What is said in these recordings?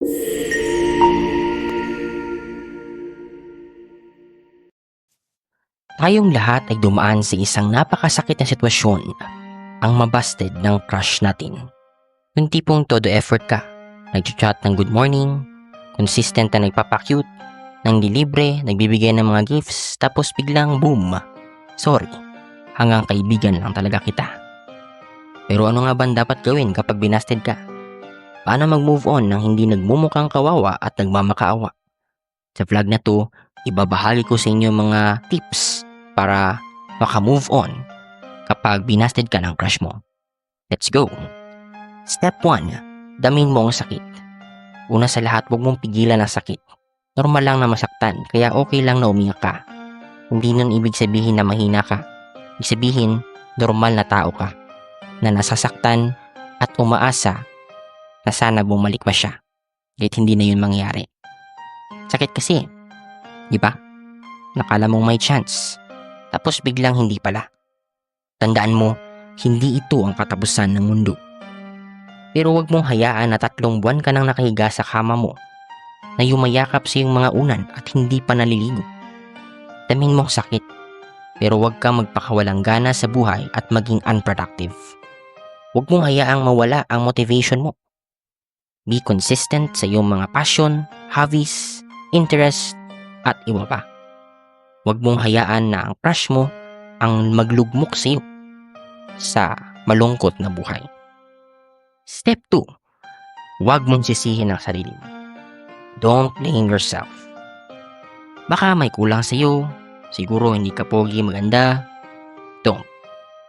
Tayong lahat ay dumaan sa isang napakasakit na sitwasyon, ang mabasted ng crush natin. Yung tipong todo effort ka, nag-chat ng good morning, consistent na nagpapakyut, nang dilibre, nagbibigay ng mga gifts, tapos biglang boom, sorry, hanggang kaibigan lang talaga kita. Pero ano nga ba dapat gawin kapag binasted ka? Paano mag-move on nang hindi nagmumukhang kawawa at nagmamakaawa? Sa vlog na to, ibabahagi ko sa inyo mga tips para maka-move on kapag binasted ka ng crush mo. Let's go! Step 1. Damin mo ang sakit. Una sa lahat, huwag mong pigilan ang sakit. Normal lang na masaktan, kaya okay lang na umiyak ka. Hindi nun ibig sabihin na mahina ka. Ibig sabihin, normal na tao ka. Na nasasaktan at umaasa na sana bumalik pa siya. Kahit hindi na yun mangyari. Sakit kasi. Di ba? Nakala mong may chance. Tapos biglang hindi pala. Tandaan mo, hindi ito ang katapusan ng mundo. Pero huwag mong hayaan na tatlong buwan ka nang nakahiga sa kama mo na yumayakap sa iyong mga unan at hindi pa naliligo. Damin mong sakit, pero huwag kang magpakawalang gana sa buhay at maging unproductive. Huwag mong hayaang mawala ang motivation mo. Be consistent sa iyong mga passion, hobbies, interest, at iba pa. Huwag mong hayaan na ang crush mo ang maglugmok sa iyo sa malungkot na buhay. Step 2. Huwag mong sisihin ang sarili mo. Don't blame yourself. Baka may kulang sa iyo, siguro hindi ka pogi maganda. Don't.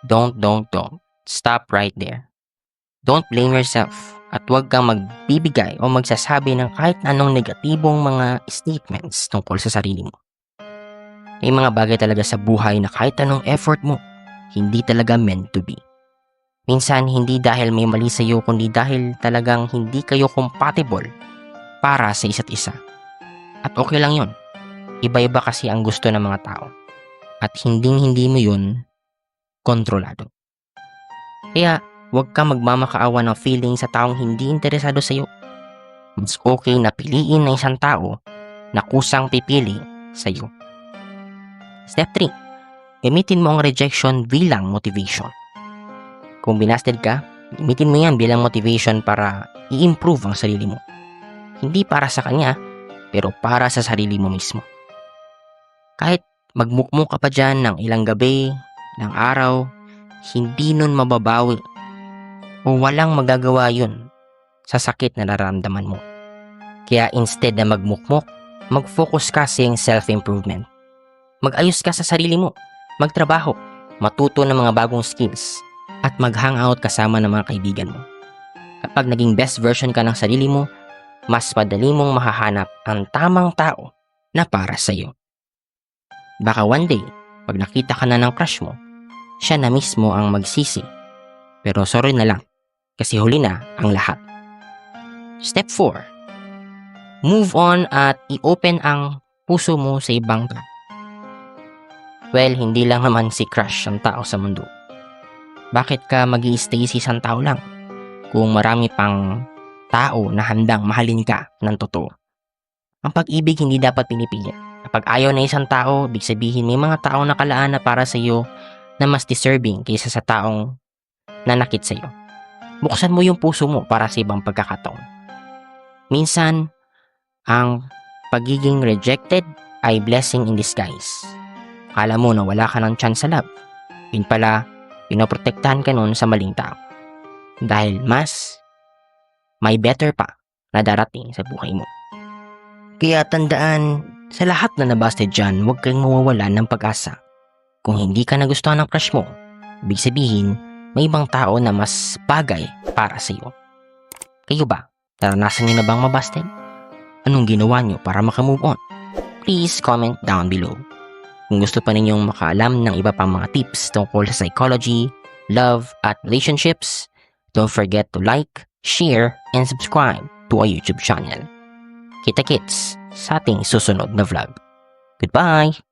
Don't, don't, don't. Stop right there. Don't blame yourself at huwag kang magbibigay o magsasabi ng kahit anong negatibong mga statements tungkol sa sarili mo. May mga bagay talaga sa buhay na kahit anong effort mo, hindi talaga meant to be. Minsan, hindi dahil may mali sa iyo, kundi dahil talagang hindi kayo compatible para sa isa't isa. At okay lang yon. Iba-iba kasi ang gusto ng mga tao. At hinding-hindi mo yun kontrolado. Kaya, huwag kang magmamakaawa ng feeling sa taong hindi interesado sa iyo. Mas okay na piliin ng isang tao na kusang pipili sa iyo. Step 3. Gamitin mo ang rejection bilang motivation. Kung binasted ka, gamitin mo yan bilang motivation para i-improve ang sarili mo. Hindi para sa kanya, pero para sa sarili mo mismo. Kahit magmukmuk ka pa dyan ng ilang gabi, ng araw, hindi nun mababawi walang magagawa yun sa sakit na nararamdaman mo. Kaya instead na magmukmok, mag-focus ka sa iyong self-improvement. Mag-ayos ka sa sarili mo, magtrabaho, matuto ng mga bagong skills, at mag-hangout kasama ng mga kaibigan mo. Kapag naging best version ka ng sarili mo, mas madali mong mahahanap ang tamang tao na para sa iyo. Baka one day, pag nakita ka na ng crush mo, siya na mismo ang magsisi. Pero sorry na lang, kasi huli na ang lahat. Step 4. Move on at i-open ang puso mo sa ibang tao. Well, hindi lang naman si crush ang tao sa mundo. Bakit ka mag stay sa isang tao lang? Kung marami pang tao na handang mahalin ka ng totoo. Ang pag-ibig hindi dapat pinipili. Kapag ayaw na isang tao, ibig sabihin may mga tao na kalaan para sa iyo na mas deserving kaysa sa taong nanakit sa iyo. Buksan mo yung puso mo para sa ibang pagkakataon. Minsan, ang pagiging rejected ay blessing in disguise. Kala mo na wala ka ng chance sa love. Yun pala, pinoprotektahan ka nun sa maling tao. Dahil mas, may better pa na darating sa buhay mo. Kaya tandaan, sa lahat na nabasted dyan, huwag kang mawawalan ng pag-asa. Kung hindi ka nagustuhan ng crush mo, ibig sabihin, may ibang tao na mas bagay para sa iyo. Kayo ba? Naranasan niyo na bang mabasted? Anong ginawa niyo para makamove on? Please comment down below. Kung gusto pa ninyong makaalam ng iba pang mga tips tungkol sa psychology, love, at relationships, don't forget to like, share, and subscribe to our YouTube channel. Kita-kits sa ating susunod na vlog. Goodbye!